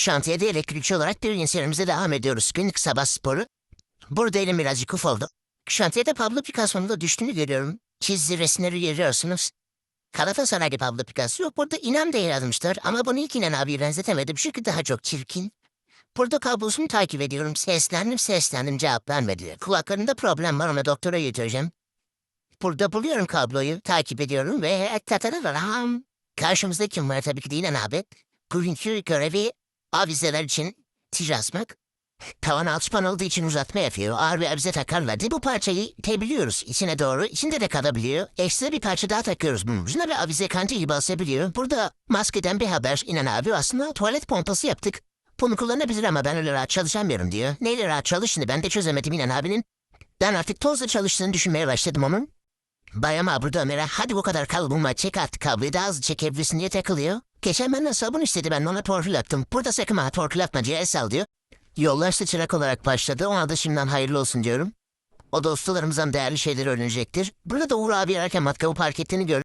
Şantiyede elektrikçi olarak bir inserimize devam ediyoruz. Günlük sabah sporu. Burada elim birazcık uf oldu. Şantiyede Pablo Picasso'nun da düştüğünü görüyorum. Çizdiği resimleri görüyorsunuz. Galatasaraylı Pablo Picasso yok. Burada inan diye yazmışlar ama bunu ilk inan abi benzetemedim çünkü daha çok çirkin. Burada kablosunu takip ediyorum. Seslendim seslendim cevap vermedi. Kulaklarında problem var ona doktora götüreceğim. Burada buluyorum kabloyu takip ediyorum ve tatararaham. Karşımızda kim var tabii ki değil inan abi. Bugünkü görevi avizeler için tir asmak. Tavan alçıpan olduğu için uzatma yapıyor. Ağır bir avize takarlardı. Bu parçayı tebiliyoruz içine doğru. İçinde de kalabiliyor. Ekstra bir parça daha takıyoruz bunun ucuna ve avize kanca gibi asabiliyor. Burada maskeden bir haber inan abi aslında tuvalet pompası yaptık. Bunu kullanabilir ama ben öyle rahat çalışamıyorum diyor. Neyle rahat çalıştığını ben de çözemedim inan abinin. Ben artık tozla çalıştığını düşünmeye başladım onun. Bayama burada Ömer'e hadi bu kadar kal bulma çek artık kabloyu daha hızlı çekebilirsin diye takılıyor. Geçen benden sabun istedi ben ona torpil attım. Burada sakın ha torpil atma diye el sal diyor. Yollar sıçrak olarak başladı ona da şimdiden hayırlı olsun diyorum. O da ustalarımızdan değerli şeyleri öğrenecektir. Burada da Uğur abi ararken matkabı park ettiğini gördüm.